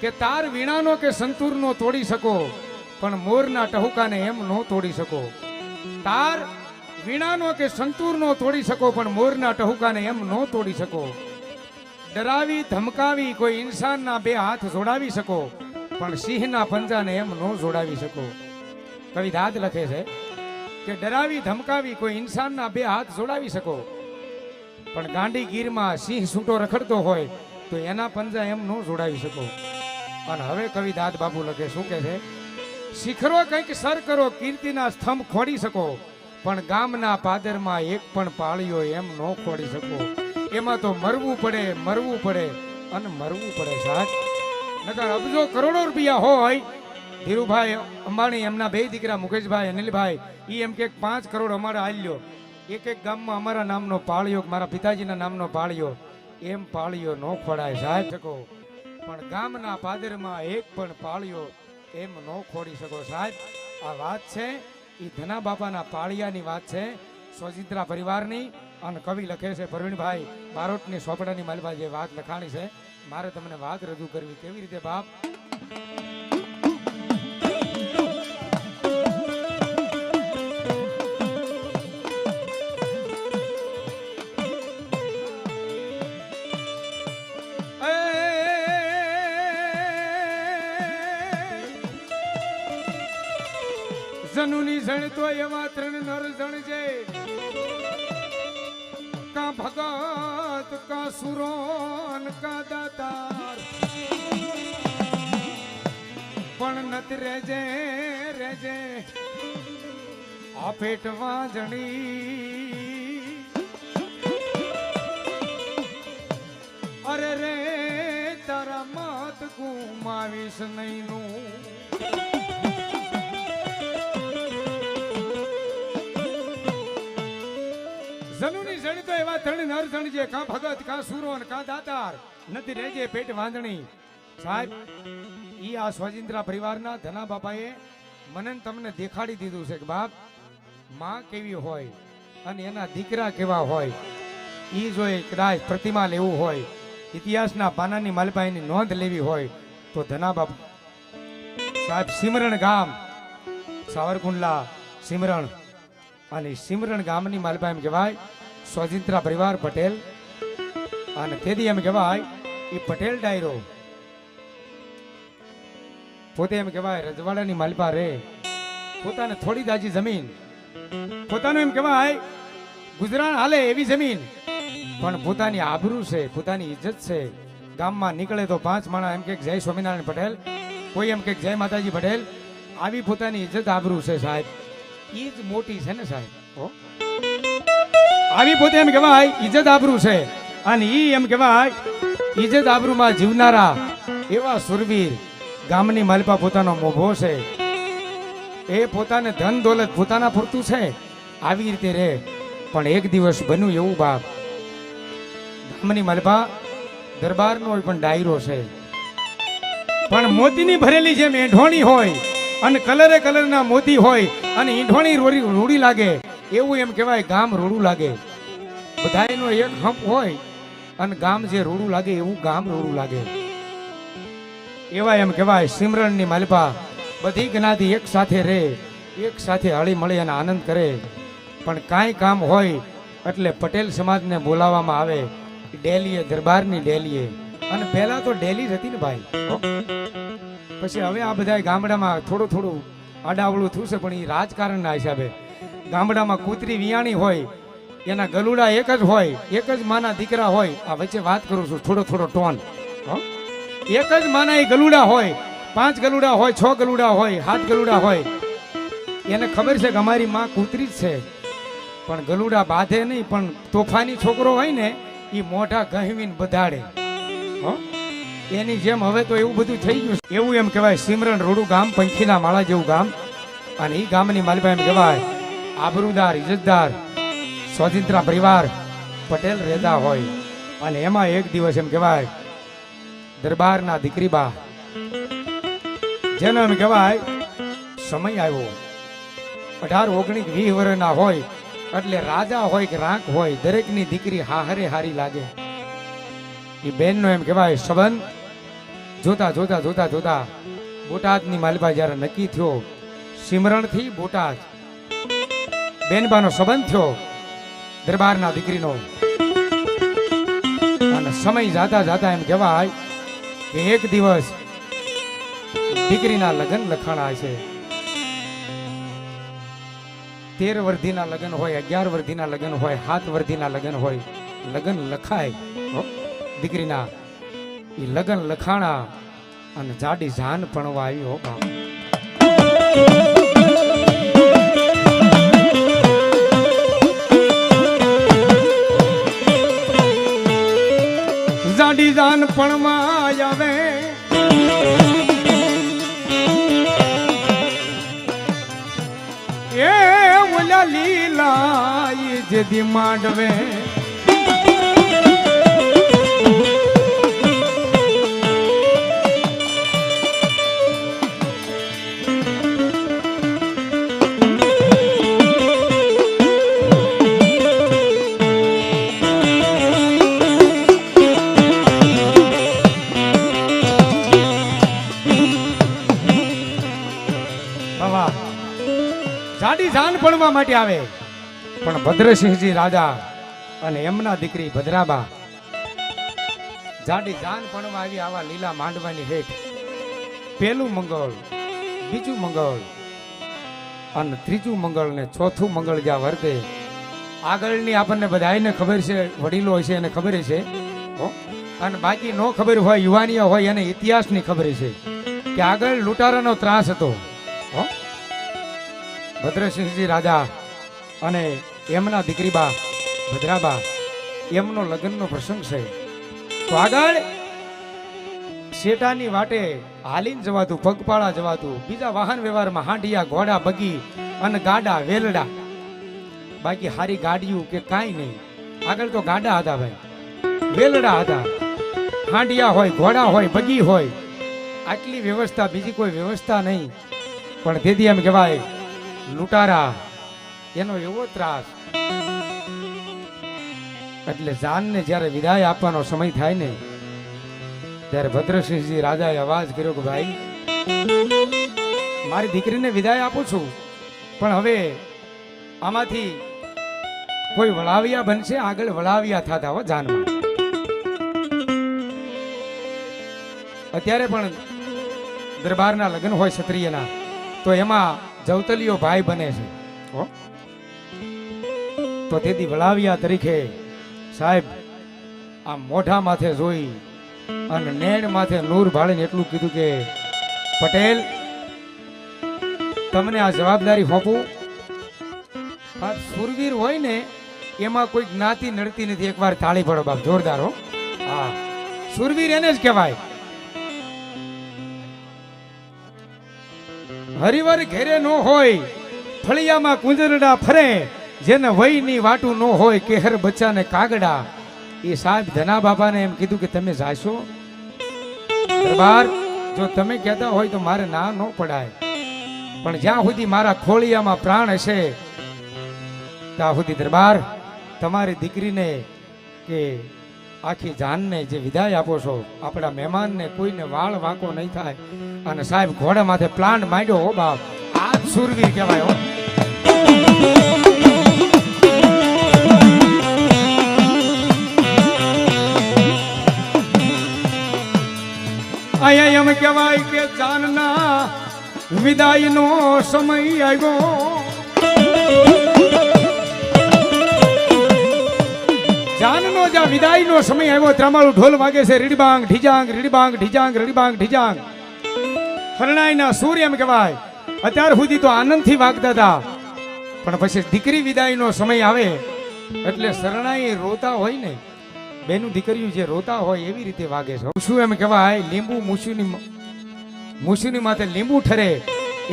કે તાર વીણાનો કે સંતૂરનો તોડી શકો, પણ મોરના ટહુકાને એમ ન તોડી શકો. તાર વીણાનો કે સંતૂરનો તોડી શકો, પણ મોરના ટહુકાને એમ ન તોડી શકો. ડરાવી, ધમકાવી, કોઈ ઇન્સાનના બે હાથ જોડાવી શકો, પણ સિંહના પંજાને એમ ન જોડાવી શકો. કવિ દાદ લખે છે કે ડરાવી, ધમકાવી, કોઈ ઇન્સાનના બે હાથ જોડાવી શકો. પણ ગાંડી ગીરમાં સિંહ સૂંટો રખડતો હોય, તો એના પંજા એમ ન જોડાવી શકો. અને હવે કવિ દાદ બાબુ લખે શું કે છે? શિખરો કંઈક સર કરો, કીર્તિના સ્તંભ ખોડી શકો, પણ ગામના પાદરમાં એક પણ પાળીઓ એમ ન ખોડી શકો. એમાં તો મરવું પડે મરવું પડે અને મરવું પડે સાહેબ. નકર અબજો કરોડો રૂપિયા હોય, ધીરુભાઈ અંબાણી એમના બે દીકરા મુકેશભાઈ, અનિલભાઈ એ એમ કે પાંચ કરોડ અમારે આલ્યો. એક એક ગામમાં અમારા નામનો પાળ્યો મારા પિતાજીના નામનો પાળ્યો એમ પાળ્યો ન ખોડાય સાહેબ. શકો પણ ગામના પાદરમાં એક પણ પાળ્યો એમ ન ખોડી શકો સાહેબ. આ વાત છે એ ધના બાપાના પાળિયાની વાત છે સોજિત્રા પરિવારની, અને કવિ લખે છે, પ્રવીણભાઈ બારોટની સોપડાની માલબા જે વાત લખાણી છે. મારે તમને વાત રજૂ કરવી કેવી રીતે બાપ? ભગત કા સુરોન કા દાતાર પણ નત રેજે રેજે આ પેટ વાંજણી અરે રે તારા મત ગુમાવીશ નહીં નું ત્રણ નર જણ છે, કા ભગત, કા સુરો કા દાતાર. નથી રેજે પેટ વાંધણી. સાહેબ, ઈ આ સ્વજિંદ્રા પરિવારના ધના બાપાએ મને તમને દેખાડી દીધું છે કે બાપ, માં કેવી હોય અને એના દીકરા કેવા હોય, ઈ જો કદાચ પ્રતિમા લેવું હોય, ઇતિહાસના પાનાની માલપાઈની નોંધ લેવી હોય, તો ધના બાપ સાહેબ, સિમરણ ગામ, સાવરકુંડલા સિમરણ. અને સિમરણ ગામની માલપાઈ એમ કહેવાય સ્વજિંત્રા પરિવાર પટેલ. અને તેથી એમ કહેવાય એ પટેલ ડાયરો. પોતે એમ કહેવાય, રજવાડાની માલપા રે. પોતાને થોડી દાજી જમીન. પોતાનું એમ કહેવાય, ગુજરાન હાલે એવી જમીન. પણ પોતાની આબરૂ છે, પોતાની ઇજ્જત છે. ગામમાં નીકળે તો પાંચ માણા એમ કે જય સ્વામિનારાયણ પટેલ, કોઈ એમ કે જય માતાજી પટેલ. આવી પોતાની ઇજ્જત આબરૂ છે સાહેબ. એ જ મોટી છે ને સાહેબ? આવી પોતે એમ કહેવાય ઇજ્જત આબરૂ છે. અને એ એમ કહેવાય ઇજ્જત આબરૂમાં જીવનારા એવા સુરવીર ગામની માલપા પોતાનો મોભો છે. એ પોતાને ધન દોલત પોતાના પૂરતું છે. આવી રીતે રહે. પણ એક દિવસ બન્યું એવું બાપ. ગામની માલપા દરબારનો પણ ડાયરો છે. પણ મોતીની ભરેલી જેમ એંઢોણી હોય અને કલરે કલરના મોતી હોય અને ઈંઢોણી રૂડી લાગે, એવું એમ કહેવાય ગામ રોડું લાગે. બધાયનો એક હંપ હોય અને ગામ જે રોડું લાગે એવું ગામ રોડું લાગે. એવા એમ કહેવાય સિમરણની માલપા. બધી જ્ઞાતિ એક સાથે રહે, એક સાથે હળી મળી અને આનંદ કરે. પણ કાંઈ કામ હોય એટલે પટેલ સમાજને બોલાવવામાં આવે ડેલીએ, દરબારની ડેલીએ. અને પહેલાં તો ડેલી જ હતી ને ભાઈ. પછી હવે આ બધા ગામડામાં થોડું થોડું આડાવડું થયું છે, પણ એ રાજકારણના હિસાબે. ગામડામાં કૂતરી વિયાણી હોય એના ગલુડા એક જ હોય, એક જ માના દીકરા હોય. આ વચ્ચે વાત કરું છું, થોડો થોડો ટોન? એક જ માના એ ગલુડા હોય, પાંચ ગલુડા હોય, છ ગલુડા હોય, સાત ગલુડા હોય. એને ખબર છે કે અમારી માં કૂતરી જ છે. પણ ગલુડા બાંધે નહીં, પણ તોફાની છોકરો હોય ને એ મોઢા ગહવીને બધાડે. એની જેમ હવે તો એવું બધું થઈ ગયું. એવું એમ કહેવાય સિમરણ રોડું ગામ, પંખીના માળા જેવું ગામ. અને એ ગામની માલિકા એમ કહેવાય આબરૂદાર ઇજ્જતદાર સ્વતંત્ર પરિવાર પટેલ રહેતા હોય. અને એમાં એક દિવસ એમ કહેવાય, દરબારના દીકરી બા. જેનો એમ કહેવાય, સમય આવ્યો. અઢાર, ઓગણીસ, વીસ વર્ષના હોય, એટલે રાજા હોય કે રાંક હોય, દરેકની દીકરી હાહરે હારી લાગે. એ બેનનો એમ કહેવાય સંબંધ જોતા જોતા જોતા જોતા, બોટાદની માલબા જ્યારે નક્કી થયો, સિમરણથી બોટાદ. બેનબાનો સંબંધ થયો દરબારના દીકરીનો. અને સમય જાતા જાતા એમ કહેવાય કે એક દિવસ દીકરીના લગ્ન લખાણા છે. તેર વર્ધીના લગ્ન હોય, અગિયાર વર્ધીના લગ્ન હોય, સાત વર્ધીના લગ્ન હોય, લગ્ન લખાય દીકરીના. એ લગ્ન લખાણા અને જાડી જાન પણ આવી હો બાપ પણ આવે. એ ઓલા લીલા ઈ જેદી માંડવે. માટે આવે. પણ ભદ્રસિંહજી રાજા અને એમના દીકરી ભદ્રાબા જાડી જાન ભણવા આવી આવા લીલા માંડવાની હેઠ. પેલું મંગળ, બીજું મંગળ અને ત્રીજું મંગળ ને ચોથું મંગળ જ્યાં વર્તે. આગળની આપણને બધાને ખબર છે, વડીલો છે, એને ખબર છે અને બાકી નો ખબર હોય, યુવાનીઓ હોય, એને ઇતિહાસની ખબર છે કે આગળ લૂંટારાનો ત્રાસ હતો, હો. ભદ્રસિંહજી રાજા અને એમના દીકરીબા ભદ્રાબા, એમનો લગ્નનો પ્રસંગ છે. તો આગળ શેટાની વાટે હાલીને જવાતું, પગપાળા જવાતું, બીજા વાહન વ્યવહારમાં હાંડિયા, ઘોડા, બગી અને ગાડા, વેલડા. બાકી હારી ગાડીયું કે કાંઈ નહીં. આગળ તો ગાડા હતા ભાઈ. વેલડા હતા. હાંડિયા હોય, ઘોડા હોય, બગી હોય. આટલી વ્યવસ્થા, બીજી કોઈ વ્યવસ્થા નહીં. પણ તેથી એમ કહેવાય લૂંટારા. એનો એવો ત્રાસ. એટલે જાનને જ્યારે વિદાય આપવાનો સમય થાય ને, ત્યારે ભદ્રસિંહજી રાજાએ અવાજ કર્યો કે ભાઈ, મારી દીકરીને વિદાય આપું છું, પણ હવે આમાંથી કોઈ વળાવિયા બનશે, આગળ વળાવિયા થતા હો જાનમાં. અત્યારે પણ દરબારના લગ્ન હોય ક્ષત્રિયના, તો એમાં જવતલીઓ ભાઈ બને છે. હો? તો તેથી વળાવિયા તરીકે સાહેબ આ મોઢા માથે જોઈ અને નેણ માથે નૂર ભાળીને એટલું કીધું કે પટેલ તમને આ જવાબદારી સોંપું આ સુરવીર હોય ને એમાં કોઈ જ્ઞાતિ નડતી નથી. એકવાર તાળી પડો બાપ જોરદાર હો. હા. સુરવીર એને જ કહેવાય. હરિવર ઘેરે નો હોય, ફળિયામાં કુંજરડા ફરે, જેને વયની વાટું નો હોય, કેહર બચ્ચાને કાગડા. એ સાહેબ ધના બાબાને એમ કીધું કે તમે જાશો? દરબાર, જો તમે કહેતા હોય તો મારે ના ન પડાય. પણ જ્યાં સુધી મારા ખોળિયામાં પ્રાણ હશે, ત્યાં સુધી દરબાર, તમારી દીકરીને કે આખી જાનને જે વિદાય આપો છો, આપણા મહેમાનને કોઈને વાળ વાંકો નહીં થાય. અને સાહેબ ઘોડા માથે પ્લાન્ટ માંડ્યો, હો બાપ. આ સુરવીર કહેવાય, હો. અહીંયા એમ કહેવાય કે જાનના વિદાયનો સમય આવ્યો. જાનનો જ્યાં વિદાયનો સમય આવ્યો. ત્રામાળું ઢોલ વાગે છે, રીડબાંગ, ઢીજાંગ રીડબાંગ ઢીજાંગ રીડબાંગ, ઢીજાંગ. હરણાઈના સૂર્ય એમ કહેવાય. અત્યાર સુધી તો આનંદથી વાગતા હતા. પણ પછી દીકરી વિદાયનો સમય આવે, એટલે શરણાઈ રોતા હોય ને, બેનું દીકરીઓ જે રોતા હોય એવી રીતે વાગે છે. શું એમ કહેવાય? લીંબુ મૂછુની મૂછુની માથે લીંબુ ઠરે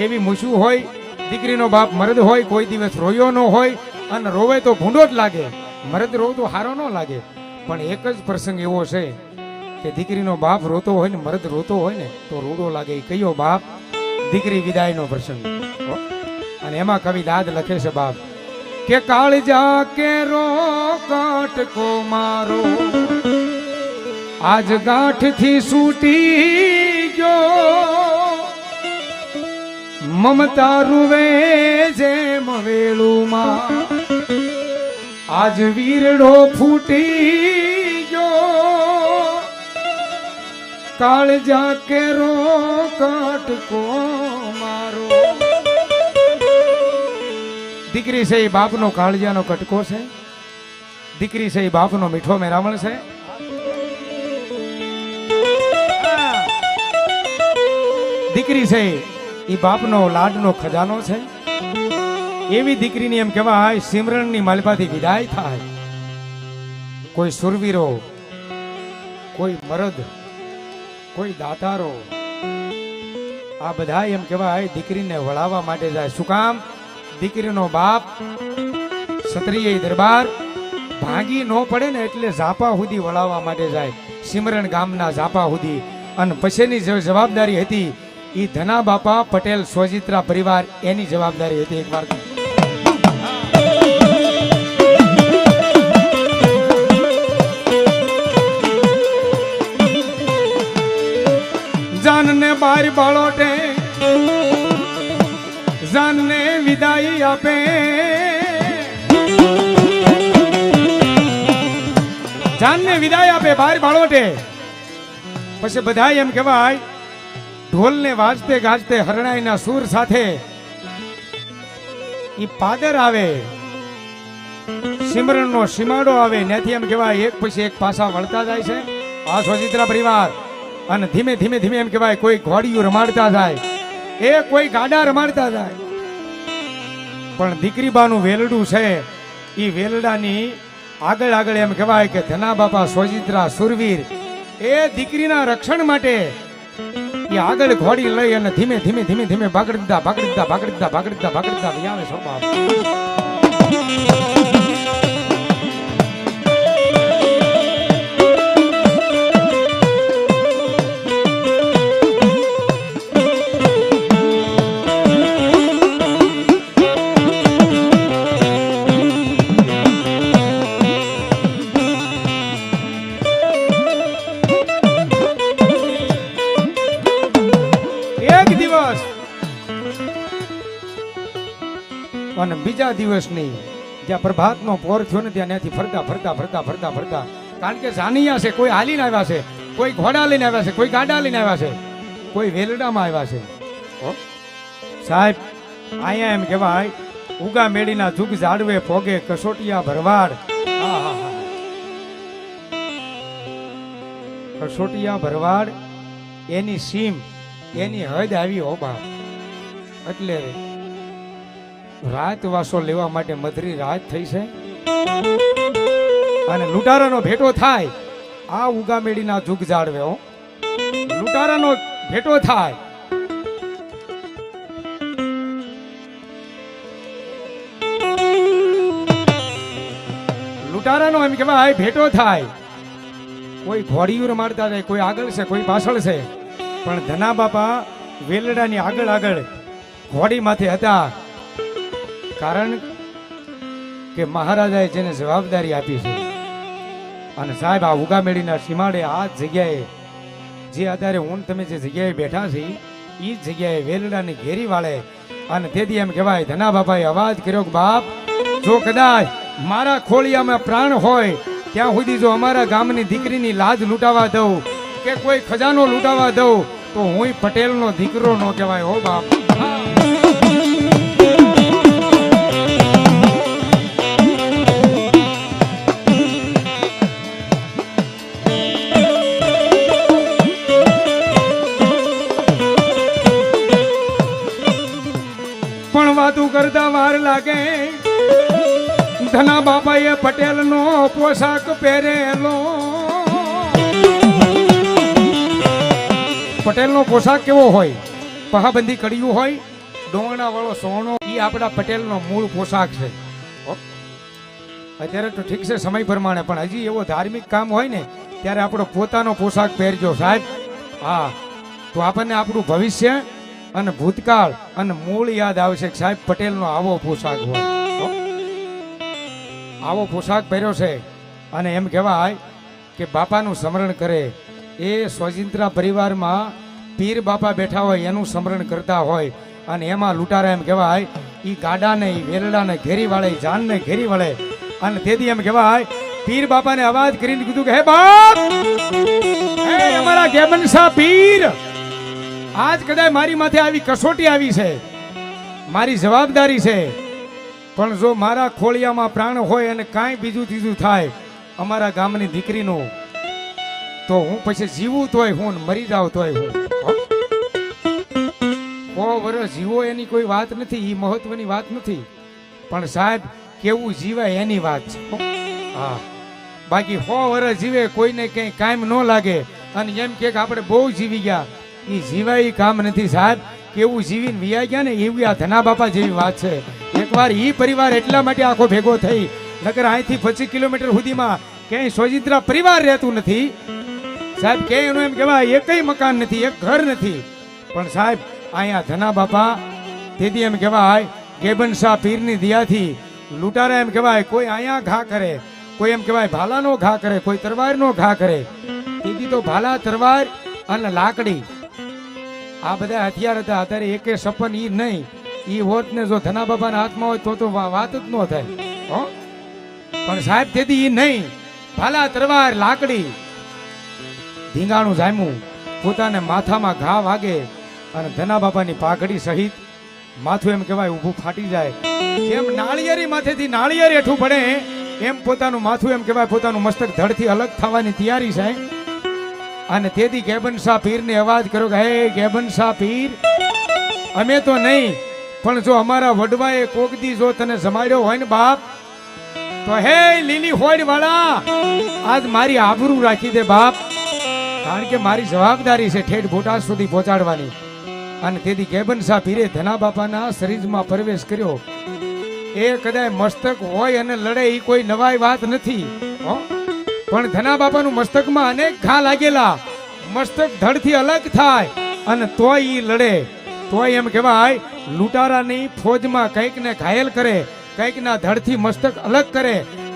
એવી મૂછું હોય, દીકરીનો બાપ મરદ હોય, કોઈ દિવસ રોયો ન હોય, અને રોવે તો ભૂંડો જ લાગે. મરદ રોતું હારો ન લાગે. પણ એક જ પ્રસંગ એવો છે કે દીકરીનો બાપ રોતો હોય ને મરદ રોતો હોય ને તો રોડો લાગે. કયો બાપ? દીકરી વિદાયનો પ્રસંગ. અને એમાં કવિ દાદ લખે છે બાપ, કે કાળજા કે રો કાટકો મારો. આજ ગાંઠથી સૂટી ગયો. મમતા રૂવે જેમ વેળુમાં આજ વીરડો ફૂટી ગયો કાળજા કેરો કાટકો મારો. દીકરી છે એ બાપનો કાળજાનો કટકો છે. દીકરી છે એ બાપનો મીઠો મેરામણ છે. દીકરી છે એ બાપનો લાડનો ખજાનો છે. એવી દીકરીની એમ કહેવાય સિમરણની માલપાથી વિદાય થાય. કોઈ સુરવીરો, કોઈ મરદ, કોઈ દાતારો, આ બધા એમ કહેવાય દીકરીને વળાવવા માટે જાય. શું કામ? દીકરીનો બાપ ક્ષત્રિય દરબાર ભાંગી ન પડે ને એટલે ઝાપા સુધી વળાવવા માટે જાય. સિમરણ ગામના ઝાપા સુધી. અને પછીની જે જવાબદારી હતી એ ધના બાપા પટેલ સોજિત્રા પરિવાર, એની જવાબદારી હતી એકવાર જાનને બાર બાળોટે જાનને વિદાય આપે. જાનને વિદાય આપે બાર બાળોટે. પછી બધા એમ કહેવાય, ઢોલને વાજતે ગાજતે હરણાઈના સૂર સાથે ઈ પાદર આવે સિમરણનો સીમાડો આવે. ત્યાંથી એમ કહેવાય, એક પછી એક પાસા વળતા જાય છે. આ સોજિત્રા પરિવાર. અને ધીમે ધીમે ધીમે એમ કહેવાય કોઈ ઘોડીયું રમાડતા જાય એ કોઈ ગાડા રમાડતા જાય પણ દીકરીબાનું વેલડું છે એ વેલડાની આગળ આગળ એમ કહેવાય કે ધના બાપા સોજિત્રા સુરવીર એ દીકરીના રક્ષણ માટે એ આગળ ઘોડી લઈ અને ધીમે ધીમે ધીમે ધીમે ભાગડતા ભાગડતા ભાગડતા ભાગડતા ભાગડતા આવે છો અને બીજા દિવસની જ્યાં પ્રભાતનો પોર થયો ને ત્યાં ત્યાંથી ફરતા ફરતા ફરતા ફરતા ફરતા કારણ કે જાનિયા છે, કોઈ હાલીને આવ્યા છે, કોઈ ઘોડા લઈને આવ્યા છે, કોઈ ગાડા લઈને આવ્યા છે, કોઈ વેલડામાં આવ્યા છે? સાહેબ, અહીંયા એમ કહેવાય, ઉગા મેળીના જુગ ઝાડવે પોગે, કસોટિયા ભરવાડ. કસોટિયા ભરવાડ, એની સીમ, એની હદ આવી, હો એટલે રાત વાસો લેવા માટે મધરી રાત થઈ છે. અને લૂંટારાનો ભેટો થાય. આ ઉગામેડીના જુગ જાળવે લૂંટારાનો ભેટો થાય. લૂંટારાનો એમ કહેવાય ભેટો થાય. કોઈ ઘોડીયુર મારતા જાય કોઈ આગળ છે, કોઈ પાછળ છે. પણ ધના બાપા વેલડાની આગળ આગળ ઘોડીમાંથી હતા. કારણ કે મહારાજાએ જેને જવાબદારી આપી છે અને સાહેબ, આ ઉગામેડીના સીમાડે આ જગ્યાએ, જે અત્યારે હું તમે જે જગ્યાએ બેઠા છીએ એ જ જગ્યાએ વેલડાની ઘેરી વાળે અને તેથી એમ કહેવાય, ધના બાપાએ અવાજ કર્યો બાપ, જો કદાચ મારા ખોળિયામાં પ્રાણ હોય, ત્યાં સુધી જો અમારા ગામની દીકરીની લાજ લૂંટાવા દઉં કે કોઈ ખજાનો લૂંટાવા દઉં, તો હું પટેલનો દીકરો ન કહેવાય. હો બાપ. કરતા વાર લાગે. ધના બાપાએ પટેલનો પોશાક પહેરેલો. પટેલનો પોશાક કેવો હોય? પહાબંધી કડિયું હોય, ડોંગણા વાળો સોનો એ આપણા પટેલનો મૂળ પોશાક છે. અત્યારે તો ઠીક છે સમય પ્રમાણે, પણ હજી એવો ધાર્મિક કામ હોય ને, ત્યારે આપણો પોતાનો પોશાક પહેરજો સાહેબ. હા, તો આપણને આપણું ભવિષ્ય અને ભૂતકાળ અને મૂળ યાદ આવશે કે સાહેબ પટેલનો આવો પોશાક હોય. આવો પોશાક પહેર્યો છે. અને એમ કહેવાય કે બાપાનું સ્મરણ કરે. એ સ્વજિંત્રા પરિવારમાં પીર બાપા બેઠા હોય એનું સ્મરણ કરતા હોય. અને એમાં લૂંટારા એમ કહેવાય એ ગાડાને એ વેલડાને ઘેરી વાળે જાનને ઘેરી વળે અને તેથી એમ કહેવાય, પીર બાપાને અવાજ કરીને કીધું કે, હે બાપ! હે અમારા ગેબનશા પીર! આજ કદાચ મારી માથે આવી કસોટી આવી છે. મારી જવાબદારી છે. પણ જો મારા ખોળિયામાં પ્રાણ હોય અને કાંઈ બીજું ત્રીજું થાય અમારા ગામની દીકરીનું, તો હું પછી જીવું તોય હું મરી જાવ તોય હું? સો વર્ષ જીવો એની કોઈ વાત નથી એ મહત્વની વાત નથી. પણ સાહેબ, કેવું જીવાય એની વાત છે. હા. બાકી સો વર્ષ જીવે, કોઈને કંઈ કાયમ ન લાગે. અને એમ કે આપણે બહુ જીવી ગયા. એ જીવાય કામ નથી સાહેબ. કેવું જીવીને વિયા ગયા ને એવી આ ધના બાપા જેવી વાત છે. એકવાર એ પરિવાર એટલા માટે આખો ભેગો થઈ, નકર અહીંથી પચીસ કિલોમીટર સુધીમાં ક્યાંય સોજિત્રા પરિવાર રહેતું નથી. સાહેબ કે એનું એમ કહેવાય, એકય મકાન નથી, એક ઘર નથી. પણ સાહેબ, અહીંયા ધના બાપા, તેથી એમ કહેવાય, ગેબન શાહ પીરની દિયાથી લૂંટારા એમ કહેવાય, કોઈ અહીંયા ઘા કરે, કોઈ એમ કહેવાય, ભાલાનો ઘા કરે, કોઈ તરવારનો ઘા કરે. તેથી તો ભાલા, તરવાર અને લાકડી આ બધા હથિયાર હતા. અત્યારે એકે સપન, ઈ નહીં. ઈ હોત ને જો ધના બાબાના હાથમાં હોય તો તો વાત જ ન થાય. હો? પણ સાહેબ, તેથી ઈ નહીં. ભાલા તરવાર લાકડી. ધીંગાણું જામ્યું. પોતાને માથામાં ઘા વાગે અને ધના બાબાની પાઘડી સહિત માથું એમ કહેવાય ઊભું ફાટી જાય. જેમ નાળિયેરી માથેથી નાળિયેર હેઠું પડે, એમ પોતાનું માથું એમ કહેવાય પોતાનું મસ્તક ધડથી અલગ થવાની તૈયારી છે. અને તેથી ગેબન શાહ પીરને અવાજ કર્યો કે, હે ગેબન શાહ પીર, અમે તો નહીં, પણ જો અમારા વડવાએ કોકદી જો તને જમાડ્યો હોય ને બાપ, તો હે લીલી હોડ વાળા આજ મારી આબરૂ રાખી દે બાપ. કારણ કે મારી જવાબદારી છે ઠેઠ બોટાદ સુધી પહોંચાડવાની. અને તેથી ગેબન શાહ પીરે ધના બાપાના શરીરમાં પ્રવેશ કર્યો. એ કદાચ મસ્તક હોય અને લડે એ કોઈ નવાઈ વાત નથી, હો. પણ ધના બાપાનું મસ્તકમાં અનેક ઘા લાગેલા. મસ્તક ધડથી અલગ થાય અને તોય ઈ લડે. તોય એમ કહેવાય, લૂંટારાની ફોજમાં કંઈકને ઘાયલ કરે, કંઈકના ધડથી મસ્તક અલગ કરે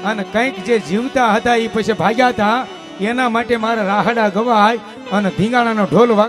અને કંઈક જે જીવતા હતા એ પછી ભાગ્યા હતા, એના માટે મારા રાહડા ગવાય અને ધીંગાણાનો ઢોલ